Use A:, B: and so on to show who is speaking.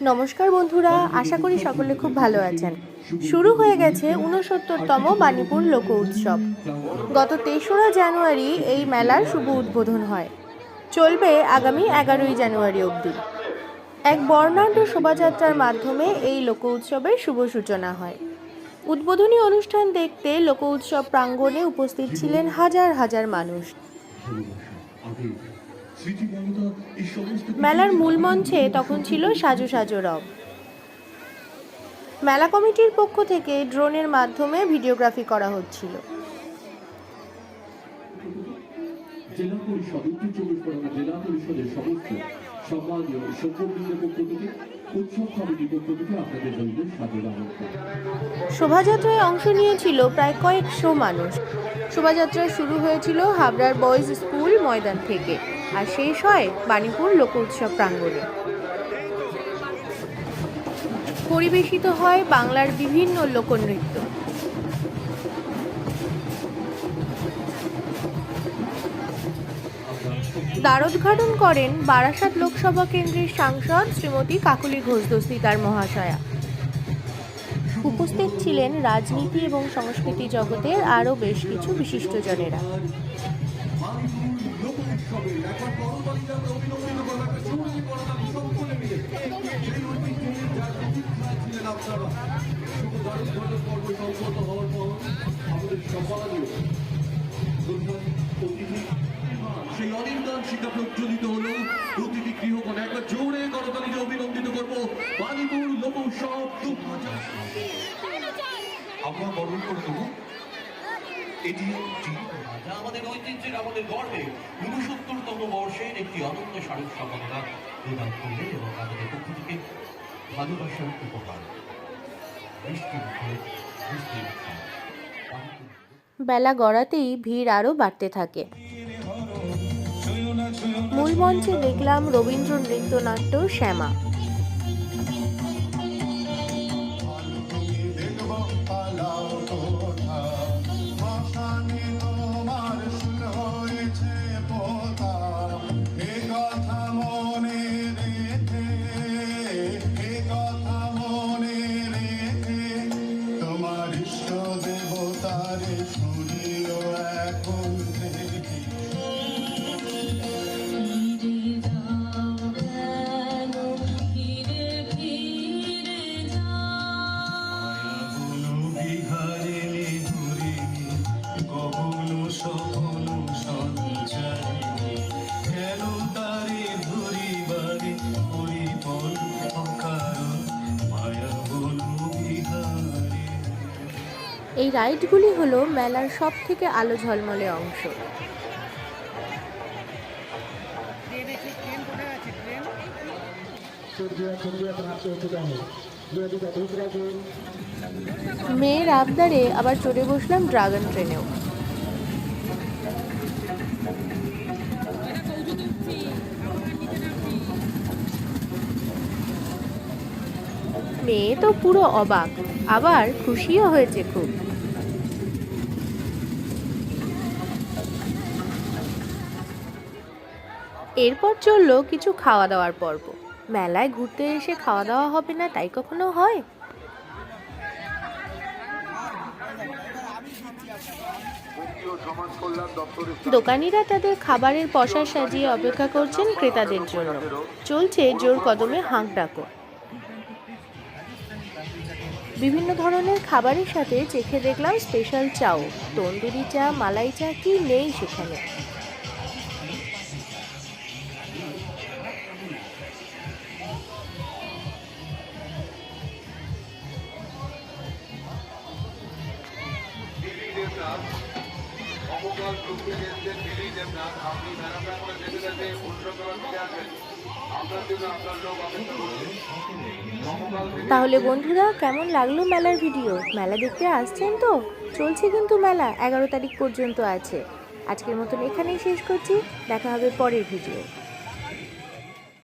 A: নমস্কার বন্ধুরা, আশা করি সকলে খুব ভালো আছেন। শুরু হয়ে গেছে ঊনসত্তরতম বাণীপুর লোক উৎসব। গত তেসরা জানুয়ারি এই মেলার শুভ উদ্বোধন হয়। চলবে আগামী এগারোই জানুয়ারি অবধি। এক বর্ণাঢ্য শোভাযাত্রার মাধ্যমে এই লোক উৎসবের শুভ সূচনা হয়। উদ্বোধনী অনুষ্ঠান দেখতে লোক উৎসব প্রাঙ্গণে উপস্থিত ছিলেন হাজার হাজার মানুষ। মেলার মূল মঞ্চে তখন ছিল সাজু সাজু রব। মেলা কমিটির পক্ষ থেকে ড্রোনের মাধ্যমে ভিডিওগ্রাফি করা হচ্ছিল।
B: জেলা পরিষদ উত্তর চব্বিশ পরগনা জেলা পরিষদের সম্মানীয় সভ্যবৃন্দের পক্ষ থেকে উৎসব কমিটির পক্ষ থেকে আপনাদের জন্য সাদর
A: শোভাযাত্রায় অংশ নিয়েছিল প্রায় কয়েকশো মানুষ। শোভাযাত্রা শুরু হয়েছিল হাবড়ার বয়েজ স্কুল ময়দান থেকে। আর শেষ হয় বাণীপুর লোক উৎসব প্রাঙ্গণে। পরিবেশিত হয় বাংলার বিভিন্ন লোকনৃত্য। দ্বারোদ্ঘাটন করেন বারাসাত লোকসভা কেন্দ্রের সাংসদ শ্রীমতী কাকুলি ঘোষ দস্তিদার মহাশয়া। উপস্থিত ছিলেন রাজনীতি এবং সংস্কৃতি জগতের আরও বেশ কিছু বিশিষ্টজনেরা।
B: সেই অনির্বাণ শিক্ষা প্রজ্বলিত হলো। প্রতিটি গৃহকোণ একবার জোরে করতালিকে অভিনন্দিত করব। বাণীপুর লোক উৎসব আমরা বরণ করে দেবো। এটি
C: আমাদের ঐতিহ্যের আমাদের গর্বের ঊনসত্তরতম একটি অনন্য স্মারক সম্মাননা প্রদান করলেন এবং আমাদের পক্ষ থেকে ভালোবাসার উপহার। বৃষ্টি বৃষ্টি
A: বেলা গড়াতেই ভিড় আরও বাড়তে থাকে। মূল মঞ্চে দেখলাম রবীন্দ্র নৃত্যনাট্য শ্যামা।
D: তোমার
A: এই রাইডগুলি হলো মেলার সব থেকে আলো ঝলমলে অংশ। মেয়ের আবদারে আবার চড়ে বসলাম ড্রাগন ট্রেনেও। মেয়ে তো পুরো অবাক। আবার খুশিও হয়েছে খুব। এরপর চলল কিছু খাওয়া দাওয়ার পর্ব। মেলায় ঘুরতে এসে খাওয়া দাওয়া হবে না তাই কখনো হয়? দোকানিরা তাদের খাবারের পসরা সাজিয়ে অপেক্ষা করছেন ক্রেতাদের জন্য। চলছে জোর কদমে হাঁক ডাকো। বিভিন্ন ধরনের খাবারের সাথে চেখে দেখলাম স্পেশাল চাও। তন্দুরি চা, মালাই চা, কি নেই সেখানে? তাহলে বন্ধুরা, কেমন লাগল মেলার ভিডিও? মেলা দেখতে আসছেন তো? চলছে কিন্তু মেলা, এগারো তারিখ পর্যন্ত আছে। আজকের মতন এখানেই শেষ করছি, দেখা হবে পরের ভিডিও।